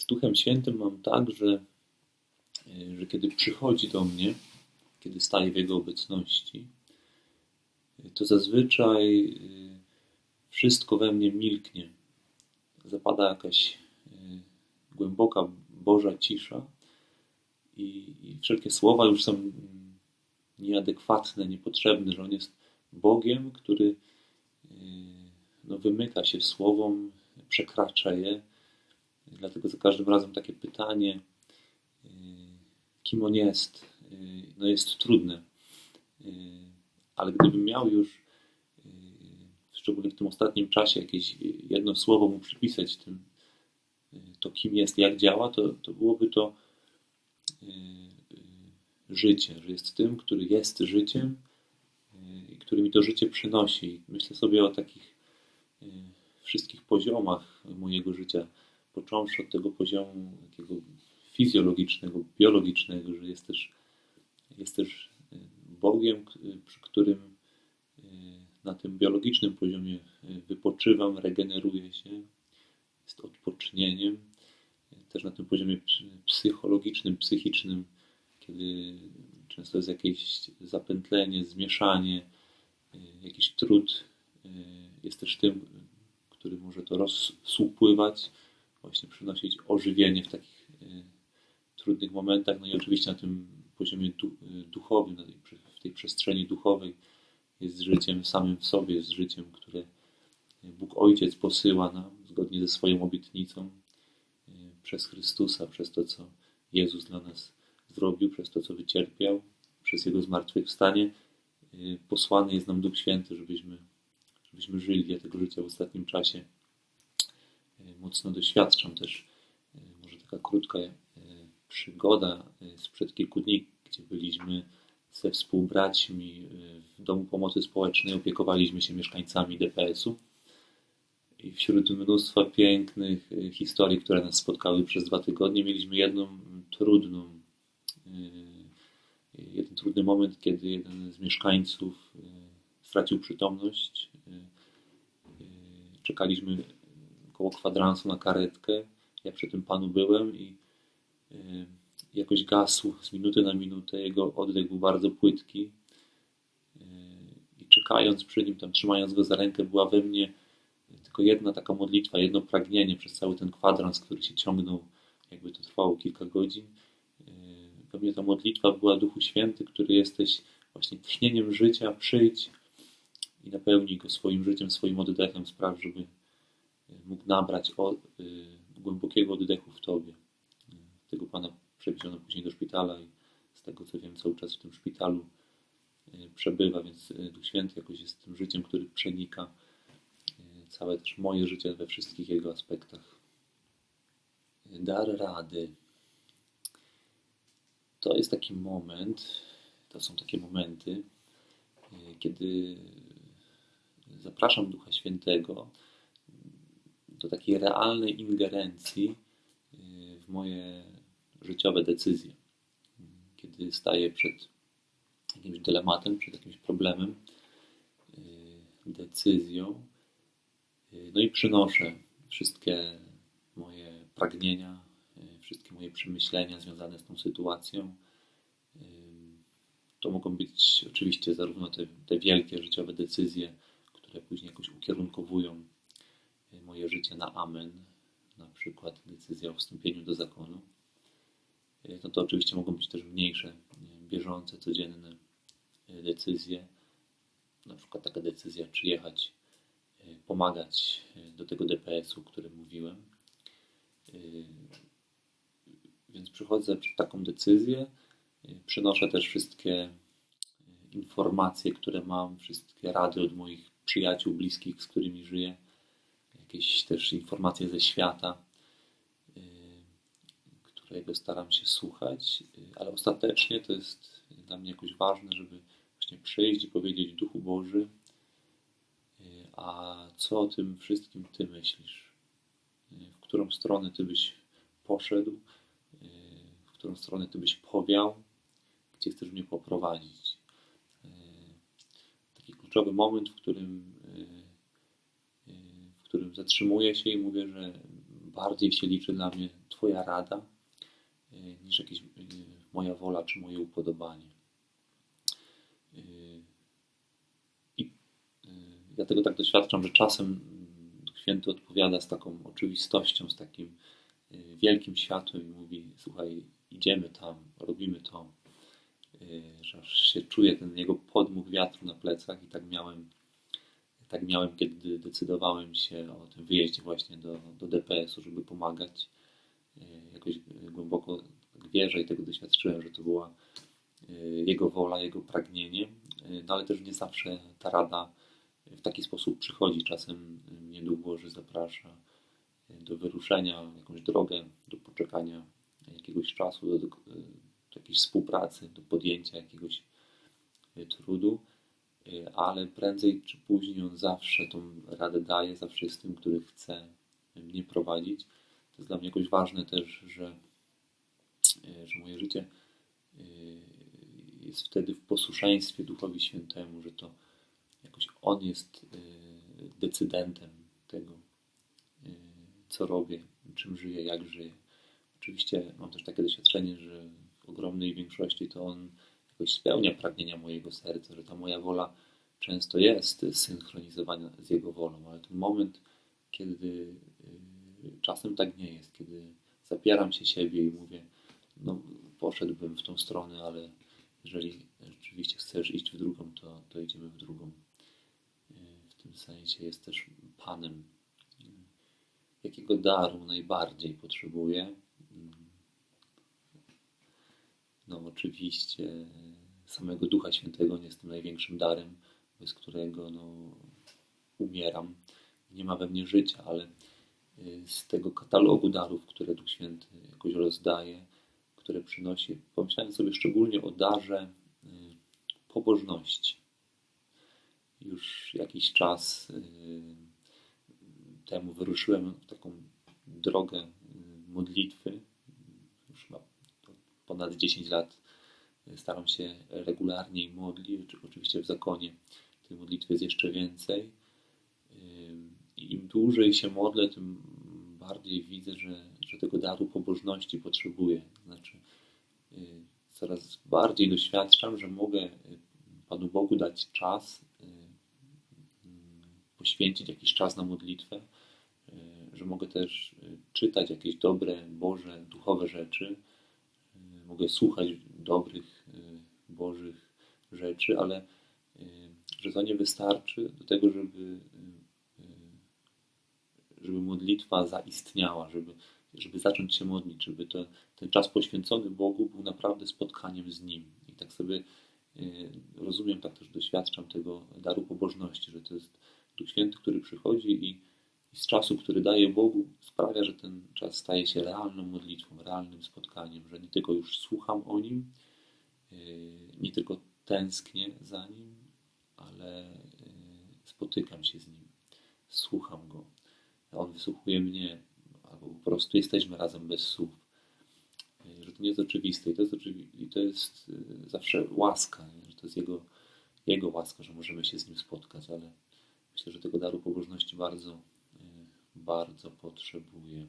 z Duchem Świętym mam tak, że, e, że kiedy przychodzi do mnie, kiedy staję w Jego obecności, e, to zazwyczaj e, wszystko we mnie milknie. Zapada jakaś głęboka Boża cisza i, i wszelkie słowa już są nieadekwatne, niepotrzebne, że On jest Bogiem, który no, wymyka się słowom, przekracza je. Dlatego za każdym razem takie pytanie, y, kim on jest, y, no jest trudne. Y, ale gdybym miał już, szczególnie w tym ostatnim czasie, jakieś jedno słowo mu przypisać tym, to kim jest, jak działa, to, to byłoby to życie, że jest tym, który jest życiem i który mi to życie przynosi. Myślę sobie o takich wszystkich poziomach mojego życia, począwszy od tego poziomu takiego fizjologicznego, biologicznego, że jest też, jest też e, Bogiem, przy którym e, na tym biologicznym poziomie e, wypoczywam, regeneruję się, jest odpocznieniem. Też na tym poziomie psychologicznym, psychicznym, kiedy często jest jakieś zapętlenie, zmieszanie, jakiś trud, jest też tym który może to rozsupływać, właśnie przynosić ożywienie w takich y, trudnych momentach. No i oczywiście na tym poziomie y, duchowym, w tej przestrzeni duchowej jest życiem samym w sobie, jest życiem, które Bóg Ojciec posyła nam zgodnie ze swoją obietnicą przez Chrystusa, przez to, co Jezus dla nas zrobił, przez to, co wycierpiał, przez Jego zmartwychwstanie. Posłany jest nam Duch Święty, żebyśmy żebyśmy żyli. Ja tego życia w ostatnim czasie e, mocno doświadczam też. E, może taka krótka e, przygoda sprzed kilku dni, gdzie byliśmy ze współbraćmi w Domu Pomocy Społecznej, opiekowaliśmy się mieszkańcami DPS-u. I wśród mnóstwa pięknych historii, które nas spotkały przez dwa tygodnie, mieliśmy jedną trudną, jeden trudny moment, kiedy jeden z mieszkańców stracił przytomność czekaliśmy koło kwadransu na karetkę. Ja przy tym panu byłem i y, jakoś gasł z minuty na minutę. Jego oddech był bardzo płytki. Y, I czekając przy nim, tam trzymając go za rękę, była we mnie tylko jedna taka modlitwa, jedno pragnienie przez cały ten kwadrans, który się ciągnął, jakby to trwało kilka godzin. Y, we mnie ta modlitwa była Duchu Święty, który jesteś właśnie tchnieniem życia, przyjdź, i napełnij go swoim życiem, swoim oddechem, spraw, żeby mógł nabrać o, y, głębokiego oddechu w Tobie. Tego Pana przewieziono później do szpitala i z tego co wiem, cały czas w tym szpitalu przebywa, więc Duch Święty jakoś jest tym życiem, który przenika całe też moje życie we wszystkich jego aspektach. Dar rady. To jest taki moment, to są takie momenty, kiedy zapraszam Ducha Świętego do takiej realnej ingerencji y, w moje życiowe decyzje. Kiedy staję przed jakimś dylematem, przed jakimś problemem, y, decyzją, y, no i przynoszę wszystkie moje pragnienia, wszystkie moje przemyślenia związane z tą sytuacją. To mogą być oczywiście zarówno te, te wielkie życiowe decyzje, które później jakoś ukierunkowują moje życie na amen, na przykład decyzja o wstąpieniu do zakonu, e, no to oczywiście mogą być też mniejsze, e, bieżące, codzienne decyzje, na przykład taka decyzja, czy jechać, pomagać do tego DPS-u, o którym mówiłem. Więc przychodzę przed taką decyzję, przynoszę też wszystkie informacje, które mam, wszystkie rady od moich przyjaciół bliskich, z którymi żyję, jakieś też informacje ze świata, y, którego staram się słuchać, y, ale ostatecznie to jest dla mnie jakoś ważne, żeby właśnie przyjść i powiedzieć Duchu Boży, y, a co o tym wszystkim Ty myślisz? W którą stronę Ty byś poszedł? W którą stronę Ty byś powiał? Gdzie chcesz mnie poprowadzić? kluczowy moment, w którym, którym zatrzymuję się i mówię, że bardziej się liczy dla mnie Twoja rada niż jakieś moja wola czy moje upodobanie. I dlatego tak doświadczam, że czasem Święty odpowiada z taką oczywistością, z takim wielkim światłem i mówi: Słuchaj, idziemy tam, robimy to. Że aż się czuje ten jego podmuch wiatru na plecach, i tak miałem, tak miałem kiedy decydowałem się o tym wyjeździe właśnie do, do DPS-u, żeby pomagać. Jakoś głęboko wierzę i tego doświadczyłem, że to była jego wola, jego pragnienie, no ale też nie zawsze ta rada w taki sposób przychodzi. Czasem mnie Duch Boży zaprasza do wyruszenia, jakąś drogę, do poczekania jakiegoś czasu, do, do, do jakiejś współpracy, do podjęcia jakiegoś trudu, ale prędzej czy później on zawsze tą radę daje, zawsze jest tym, który chce mnie prowadzić. To jest dla mnie jakoś ważne też, że, że moje życie jest wtedy w posłuszeństwie Duchowi Świętemu, że to jakoś On jest decydentem tego, co robię, czym żyję, jak żyję. Oczywiście mam też takie doświadczenie, że w ogromnej większości to On jakoś spełnia pragnienia mojego serca, że ta moja wola często jest synchronizowana z Jego wolą, ale ten moment, kiedy czasem tak nie jest, kiedy zapieram się siebie i mówię, no poszedłbym w tą stronę, ale jeżeli rzeczywiście chcesz iść w drugą, to, to idziemy w drugą. W tym sensie jest też Panem. Jakiego daru najbardziej potrzebuję? No oczywiście samego Ducha Świętego nie jest tym największym darem, bez którego no, umieram. Nie ma we mnie życia, ale z tego katalogu darów, które Duch Święty jakoś rozdaje, które przynosi, pomyślałem sobie szczególnie o darze pobożności. Już jakiś czas temu wyruszyłem w taką drogę modlitwy. Ponad 10 lat staram się regularnie modlić. Oczywiście w zakonie tej modlitwy jest jeszcze więcej. I im dłużej się modlę, tym bardziej widzę, że, że tego daru pobożności potrzebuję. Znaczy, coraz bardziej doświadczam, że mogę Panu Bogu dać czas, poświęcić jakiś czas na modlitwę, że mogę też czytać jakieś dobre, Boże, duchowe rzeczy, mogę słuchać dobrych, Bożych rzeczy, ale że to nie wystarczy do tego, żeby, żeby modlitwa zaistniała, żeby, żeby zacząć się modlić, żeby to, ten czas poświęcony Bogu był naprawdę spotkaniem z Nim. I tak sobie rozumiem, tak też doświadczam tego daru pobożności, że to jest Duch Święty, który przychodzi i z czasu, który daje Bogu, sprawia, że ten czas staje się realną modlitwą, realnym spotkaniem, że nie tylko już słucham o Nim, nie tylko tęsknię za Nim, ale spotykam się z Nim, słucham Go, On wysłuchuje mnie, albo po prostu jesteśmy razem bez słów. Że to nie jest oczywiste i to jest, i to jest zawsze łaska, że to jest Jego, Jego łaska, że możemy się z Nim spotkać, ale myślę, że tego daru pobożności bardzo, bardzo potrzebuję.